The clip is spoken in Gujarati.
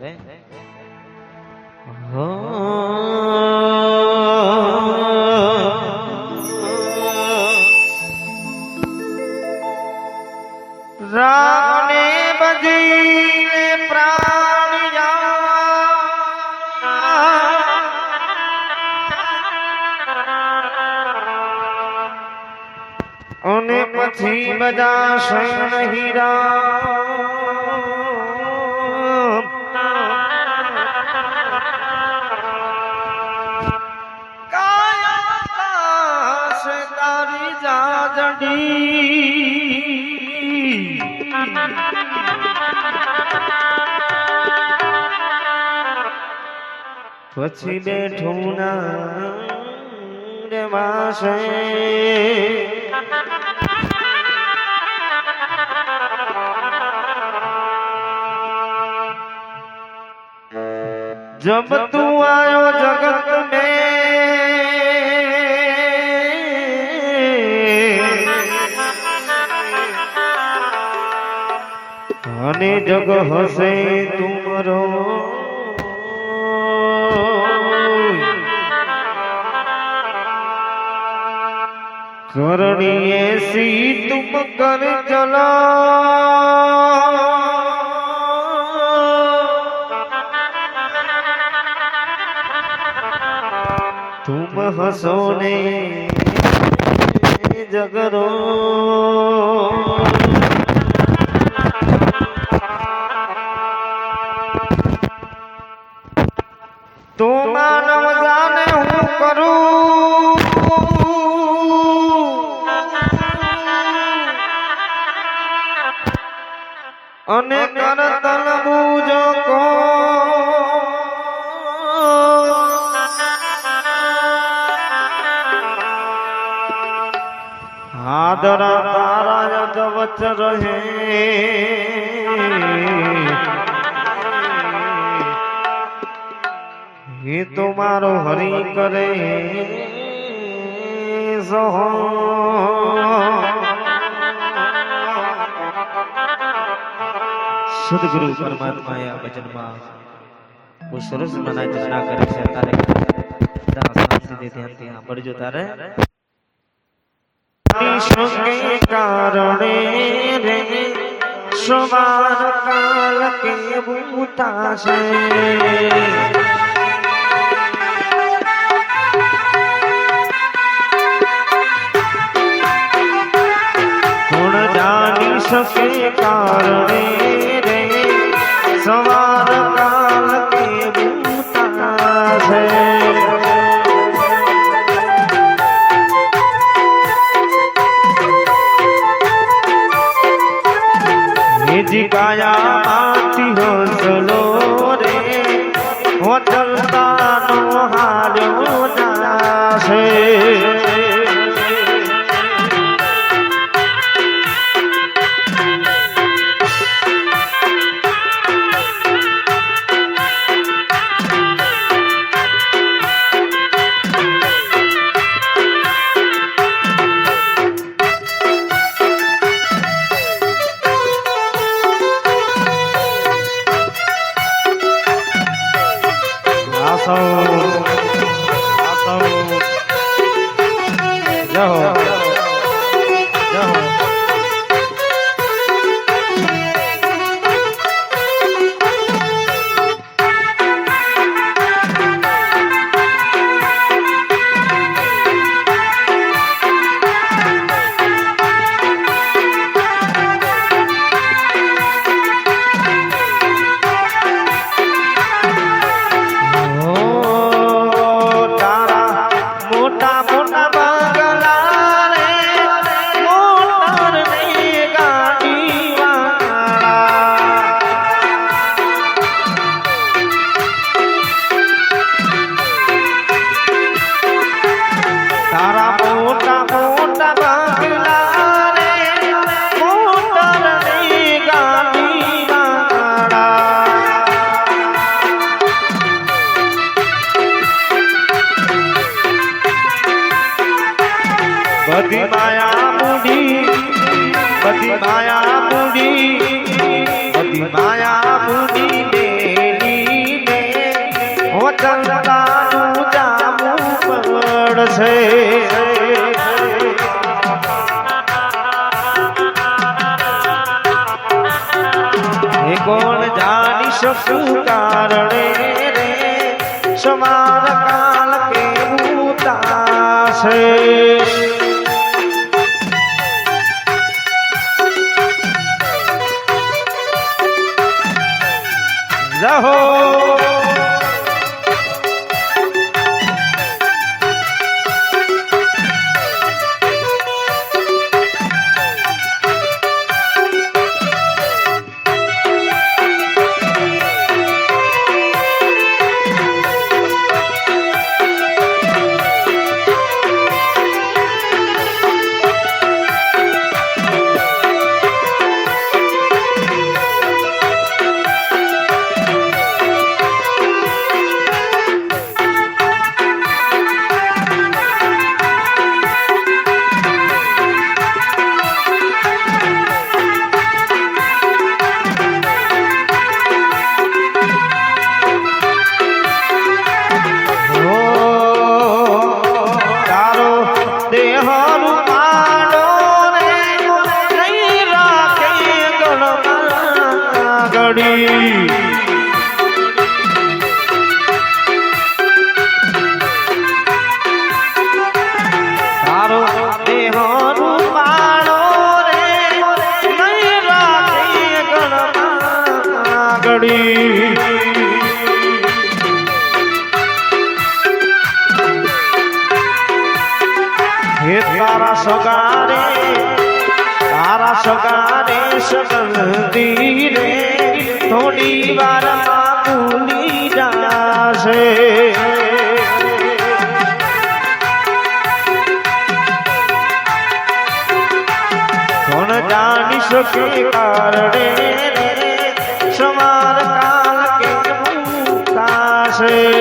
તારે રામને બજીને પ્રાણ. અને પછી બધા શરણ હીરા વાદળી પછી બેઠું ના જબ તું આયો જગત મે અને જગ હશે તુમરો? કરણીએ સી તુમ કર ચલા? તુમ હસો ને? જગરો? માનવ જાને હું કરું? અને કરતલ બુજો કો. હાદરા તારા જગવચ રહે. એ તો મારો હરી કરે. સહો સદગુરુ પરમાત્માએ આ ભજનમાં બહુ સરસ મના રચના કરે છે. તારે શાંતિથી ધ્યાનથી સાંભળજો તારે. કારણે રે સવાર કાલ કે ભૂતા છે શકે કારણે રે સવાર કાલ કે બુતા છે નિજી કાયા બધી માયા મૂડી બધી માયા મૂડી બધી માયા મૂડી મેલીને હો ચંદાનું જામું પડશે. હે કોણ જાણી શકું કારણે રે? સમાર કાલ કેવું તાશે? રહો ઘડી તારો દેહ રૂપાળો રે નહીં રાખે હે તારા સગારે તારા સગારે સગંદી રે. થોડી વારમાં ભૂલી જાશે. કોણ જાણી શકે કારણે સમાર કાલ કે છે